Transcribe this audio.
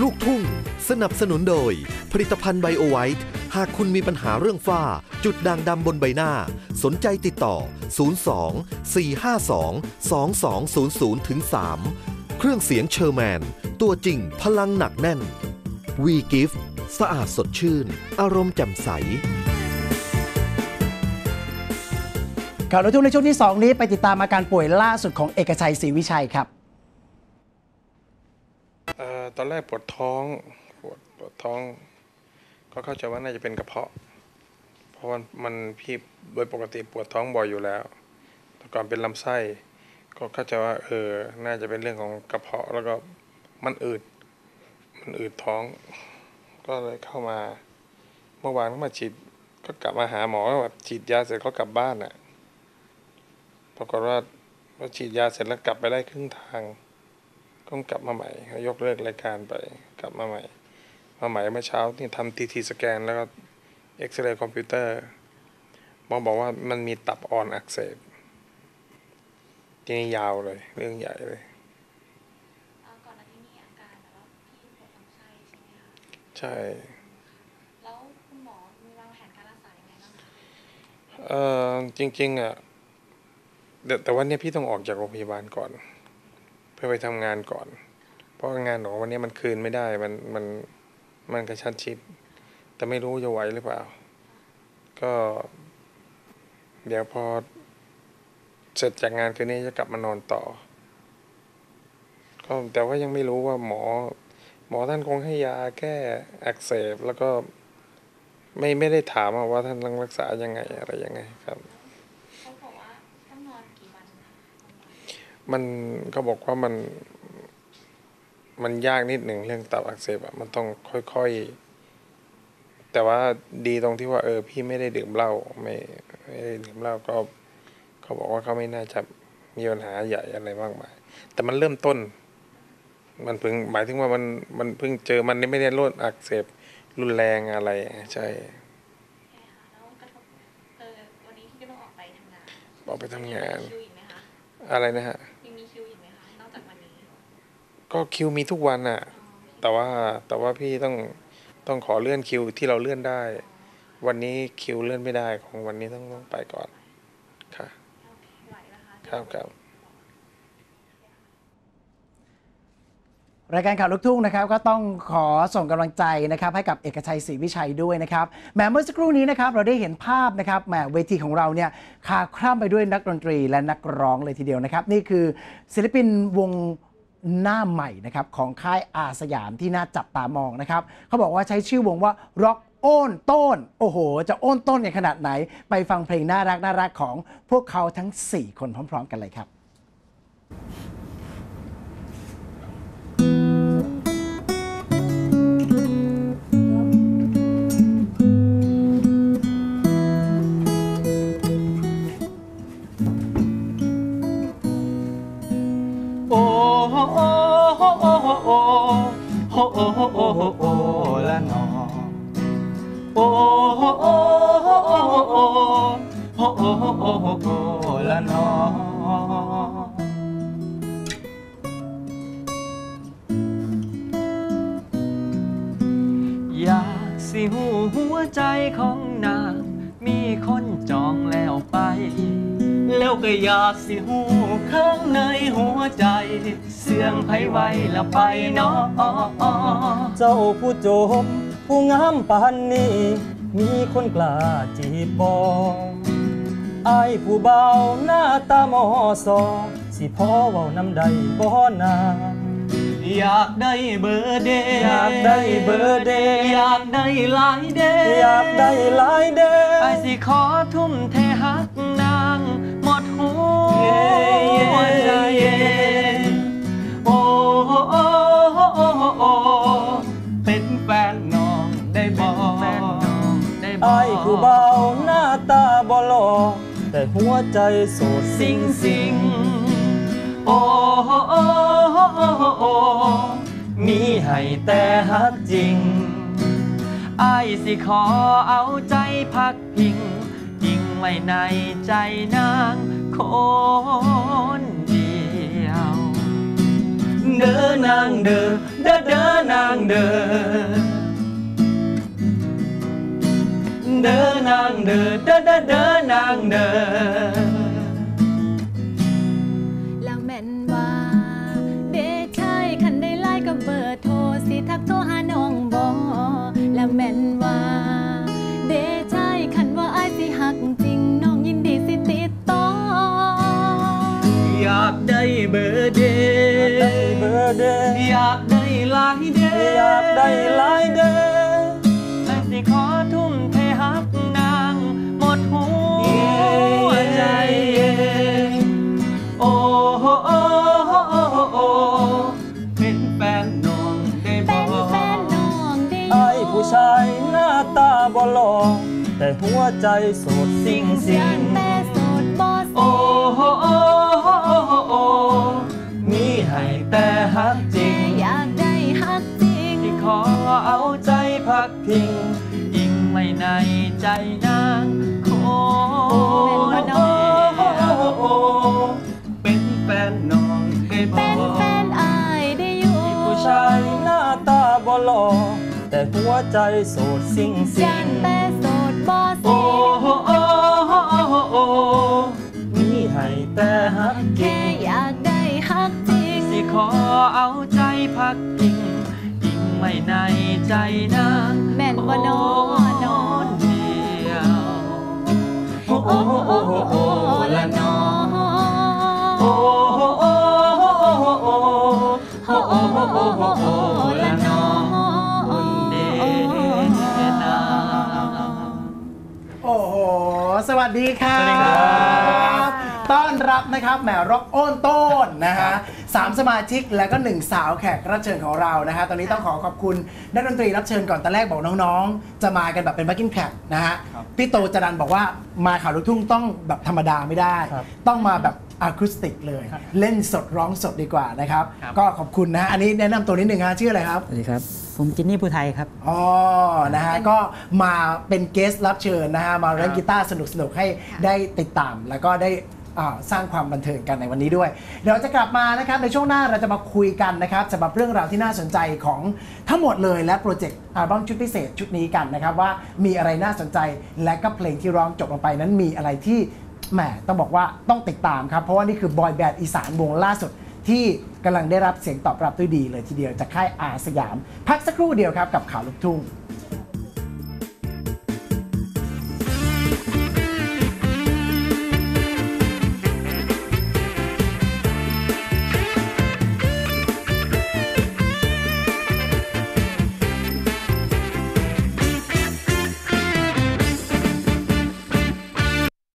ลูกทุ่ง สนับสนุนโดย ผลิตภัณฑ์ไบโอไวท์หากคุณมีปัญหาเรื่องฝ้า จุดด่างดำบนใบหน้า สนใจติดต่อ 02 452 2200ถึง3เครื่องเสียงเชอร์แมน ตัวจริงพลังหนักแน่น วีกิฟสะอาดสดชื่น อารมณ์แจ่มใสข่าวรถทุ่งในช่วงที่ 2 นี้ไปติดตามอาการป่วยล่าสุดของเอกชัยศรีวิชัยครับ อ่อตอนแรกปวดท้องปวดปวดท้อง ก็เข้าใจว่าน่าจะเป็นกระเพาะ เพราะมันพี่โดยปกติปวดท้องบ่อยอยู่แล้วแต่ก่อนเป็นลำไส้ ก็เข้าใจว่าเออน่าจะเป็นเรื่องของกระเพาะแล้วก็มันอืดมันอืดท้อง ก็เลยเข้ามาเมื่อวานก็มาฉีดก็กลับมาหาหมอแบบฉีดยาเสร็จก็กลับบ้านอะปรากฏว่าพอฉีดยาเสร็จแล้วกลับไปได้ครึ่งทาง ก็กลับมาใหม่ก็ยกเลิกรายการไปกลับมาใหม่ มาใหม่เมื่อเช้านี่ทำทีทีสแกนแล้วก็เอ็กซเรย์คอมพิวเตอร์หมอบอกว่ามันมีตับอ่อนอักเสบทีนี้ยาวเลย เรื่องใหญ่เลยเอ่อก่อนหน้านี้มีอาการแบบว่าพี่ปวดลำไส้ใช่ไหมคะใช่ แล้วคุณหมอมีวางแผนการรักษายังไงบ้างคะเอ่อจริง ๆอะแต่แต่วันนี้พี่ต้องออกจากโรงพยาบาลก่อนเพื่อไปทำงานก่อน เพราะงานของวันนี้มันคืนไม่ได้มันมันมันกระชั้นชิด แต่ไม่รู้จะไหวหรือเปล่า ก็ เดี๋ยวพอเสร็จจากงานคืนนี้จะกลับมานอนต่อ ก็แต่ว่ายังไม่รู้ว่าหมอ หมอท่านคงให้ยาแก้อักเสบแล้วก็ไม่ไม่ได้ถามว่าท่านต้องรักษายังไงอะไรยังไงครับเขาบอกว่าต้องนอนกี่วัน คะมันก็บอกว่ามันมันยากนิดหนึ่งเรื่องตับอักเสบอะมันต้องค่อยๆ แต่ว่าดีตรงที่ว่าเออ พี่ไม่ได้ดื่มเหล้าไม่ไม่ได้ดื่มเหล้าก็ เขาบอกว่าเขาไม่น่าจะมีปัญหาใหญ่อะไรมากมาย แต่มันเริ่มต้น มันเพิ่งหมายถึงว่ามันมันเพิ่งเจอมันไม่ได้โรคอักเสบรุนแรงอะไรใช่ใช่ค่ะแล้วกระทบเออวันนี้ที่ก็ต้องออกไปทำงาน ออกไปทำงานมีคิวอีกไหมคะอะไรนะฮะยังมีคิวอีกไหมคะนอกจากวันนี้ก็คิวมีทุกวันอะแต่ว่าแต่ว่าพี่ต้องต้องขอเลื่อนคิวที่เราเลื่อนได้ วันนี้คิวเลื่อนไม่ได้ของวันนี้ต้องต้องไปก่อนค่ะโอเคไหวนะคะครับครับ รายการข่าวลูกทุ่งนะครับก็ต้องขอส่งกำลังใจนะครับให้กับเอกชัยศรีวิชัยด้วยนะครับแหมเมื่อสักครู่นี้นะครับเราได้เห็นภาพนะครับแหมเวทีของเราเนี่ยคาคร่ำไปด้วยนักดนตรีและนักร้องเลยทีเดียวนะครับ นี่คือศิลปินวงหน้าใหม่นะครับของค่ายอาสยามที่น่าจับตามองนะครับเขาบอกว่าใช้ชื่อวงว่า Rock โอนต้น โอ้โห จะโอนต้นในขนาดไหน ไปฟังเพลงน่ารักน่ารักของพวกเขาทั้ง 4 คนพร้อม ๆ กันเลยครับ ออยากสิหูหัวใจของนางมีคนจองแล้วไป แล้วก็อยากสิหูข้างในหัวใจ เสียงไผไว้ละไปเนาะเจ้าผู้โจมผู้งามปานนี้ มีคนกล้าจีบบออายผู้เบาหน้าตาหมอสอสิพ่อเว้านำใดบ่นาอยากได้เบอร์เดย์อยากได้เบอร์เดย์อยากได้หลายเดย์อยากได้หลายเด้ไอายสิขอทุ่มเท ใจโอ้โอ้โอ้โอ้โอ้เป็นแฟนน้องได้บอกได้บออายผู้เบาหน้าตาบลอแต่หัวใจโสดสิงสิงโอ้โอ้โอ้มีให้แต่ฮักจริงไอายสิขอเอาใจพักพิงยิงไว้ในใจนาง คนเดียว เด้อนางเด้อเด้อเด้อนางเด้อเด้อนางเด้อเด้อเด้อเดนางเด้อแล้วแม่นว่า เดชใช่คันได้ไล่กับเบอร์โทรสิทักโทรหาน้องบอแล้วแม่น หลายเดย์แต่สิขอทุ่มเทหักนางหมดหัวใจ โอ้โหโอ้โหโอ้โหโอ้เป็นแฟนน้องได้บเป็อนแฟนน้องได้อไอ้ยู่ผู้ชายหน้าตาบ่หล่อแต่หัวใจโสดสิ่งสิ่ยางนแต่โสดบอสโอ้โหโอ้โหโอ้โหโอ้มีให้แต่หักจริง พักพิงอิงไว้ในใจนางโอ้เป็นแฟนน้องได้บเป็นอแฟนอายได้อยู่ ผู้ชายหน้าตาบ่หล่อแต่หัวใจโสดสิ่งสิ่ยางนแต่ ใจนางแม่นบ่นอนอนเดียวโอ้โอ้โอ้โอ้โอ้ละนอโอ้โอ้โอ้โอ้โอ้โอ้โอ้โอ้โอ้โอ้โอ้โอ้ละนอคนเดนาโอ้โหสวัสดีครับสวัสดีครับ ต้อนรับนะครับแหมร็อกโอนต้นนะฮะสามสมาชิกและก็หนึ่งสาวแขกรับเชิญของเรานะฮะตอนนี้ต้องขอขอบคุณนักดนตรีรับเชิญก่อนตอนแรกบอกน้องๆ จะมากันแบบเป็นบัคกิ้งแทร็กนะฮะพี่โตจรันบอกว่ามาข่าวลูกทุ่งต้องแบบธรรมดาไม่ได้ ต้องมาแบบอะคูสติกเลยเล่นสดร้องสดดีกว่านะครับ ก็ขอบคุณนะฮะอันนี้แนะนำตัวนิดนึงฮะชื่ออะไรครับสวัสดีครับผมจินนี่ผู้ไทยครับอ๋อนะฮะก็มาเป็นเกสรับเชิญนะฮะมาเล่นกีตาร์สนุกๆให้ได้ติดตามแล้วก็ได้อ่า สร้างความบันเทิงกันในวันนี้ด้วย เดี๋ยวจะกลับมานะครับในช่วงหน้าเราจะมาคุยกันนะครับสำหรับเรื่องราวที่น่าสนใจของทั้งหมดเลยและโปรเจกต์อัลบั้มชุดพิเศษชุดนี้กันนะครับว่ามีอะไรน่าสนใจและก็เพลงที่ร้องจบลงไปนั้นมีอะไรที่แหมต้องบอกว่าต้องติดตามครับ เพราะว่านี่คือบอยแบนด์อีสานวงล่าสุดที่กำลังได้รับเสียงตอบรับด้วยดีเลยทีเดียวจากค่ายอาสยาม พักสักครู่เดียวครับกับข่าวลูกทุ่ง